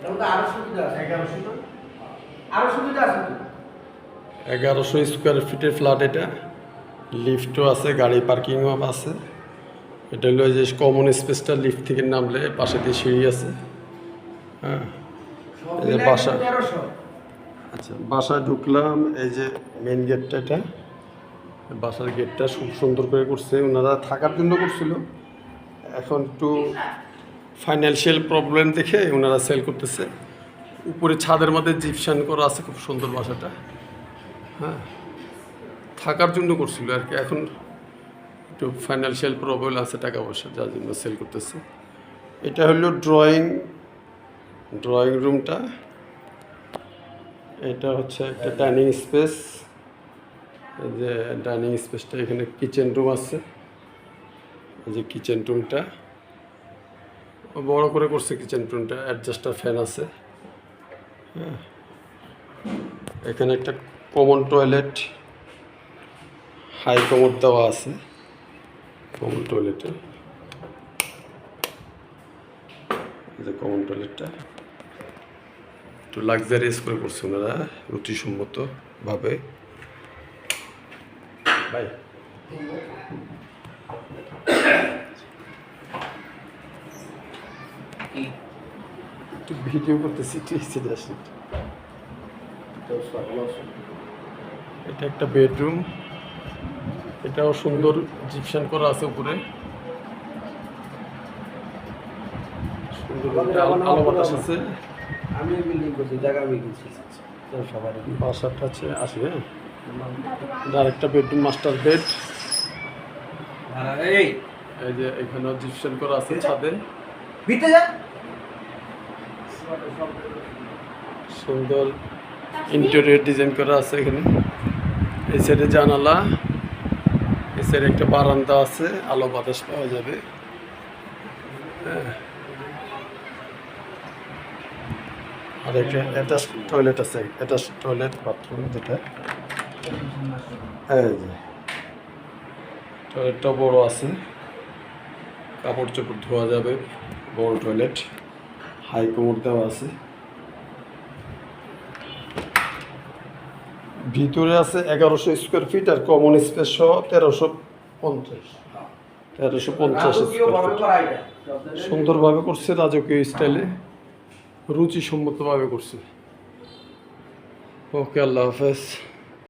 এরকম তো আরও সুবিধা আছে। এগারোশো আরও সুবিধা আছে এগারোশো স্কোয়ার ফিটের ফ্ল্যাট এটা। লিফটও আছে গাড়ি পার্কিংও আছে। এটা হলো এই যে কমন স্পেসটা লিফট থেকে নামলে পাশে দিয়ে সিঁড়ি আছে। হ্যাঁ। এই যে বাসা। আচ্ছা বাসায় ঢুকলাম এই যে মেন গেটটা এটা। বাসার গেটটা খুব সুন্দর করে করছে। ওনারা থাকার জন্য করছিল। এখন একটু ফাইন্যান্সিয়াল প্রবলেম দেখে ওনারা সেল করতেছে। উপরে ছাদের মধ্যে জিপশান করা আছে, খুব সুন্দর বাসাটা। হ্যাঁ থাকার জন্য করছিল আর কি। এখন একটু ফাইন্যান্সিয়াল প্রবলেম আছে, টাকা পয়সা যার জন্য সেল করতেছে। এটা হলো ড্রয়িং ড্রয়িং রুমটা এটা হচ্ছে একটা ডাইনিং স্পেস যে ডাইনিং স্পেসটা এখানে কিচেন রুম আছে। যে কিচেন রুমটা বড় করে করছে কিচেন রুমটা অ্যাডজাস্টার ফ্যান আছে। হ্যাঁ। এখানে একটা কমন টয়লেট হাই কমোড দেওয়া আছে কমন টয়লেটে যে কমন টয়লেটটা একটু লাক্সারিয়াস করে করছে ওনারা, রুচিসম্মত ভাবে। ভাই। একটু ভিডিও করতেছি এসে আসি এটা একটা বেডরুম। এটাও সুন্দর জিপশন করা আছে উপরে। আলো- বাতাস আছে। আমি বিল্ডিং করছি জায়গা আমি কিনছি সবার বাসাটা আছে আসি হ্যাঁ একটা বেডরুম মাস্টার বেড এই! এই যে জিপশন করা আছে ছাদে। ভিতরে সুন্দর ইন্টেরিয়র ডিজাইন করা আছে এখানে। এই সাইডে জানালা, এই সাইডে একটা বারান্দা আছে, আলো বাতাস পাওয়া যাবে। হ্যাঁ। আর একটা অ্যাটাচ টয়লেট আছে অ্যাটাচ টয়লেট বাথরুম যেটা। এই যে। টয়লেটটা বড় আছে। কাপড় চোপড় ধোয়া যাবে, বড় টয়লেট হাই কোমর দেওয়া আছে। ভিতরে আছে এগারোশো স্কোয়ার ফিট আর কমন স্পেস সহ তেরোশো পঞ্চাশ। তেরোশো পঞ্চাশ সুন্দরভাবে করছে রাজকীয় স্টাইলে। রুচিসম্মতভাবে করছে। ওকে আল্লাহ হাফেজ।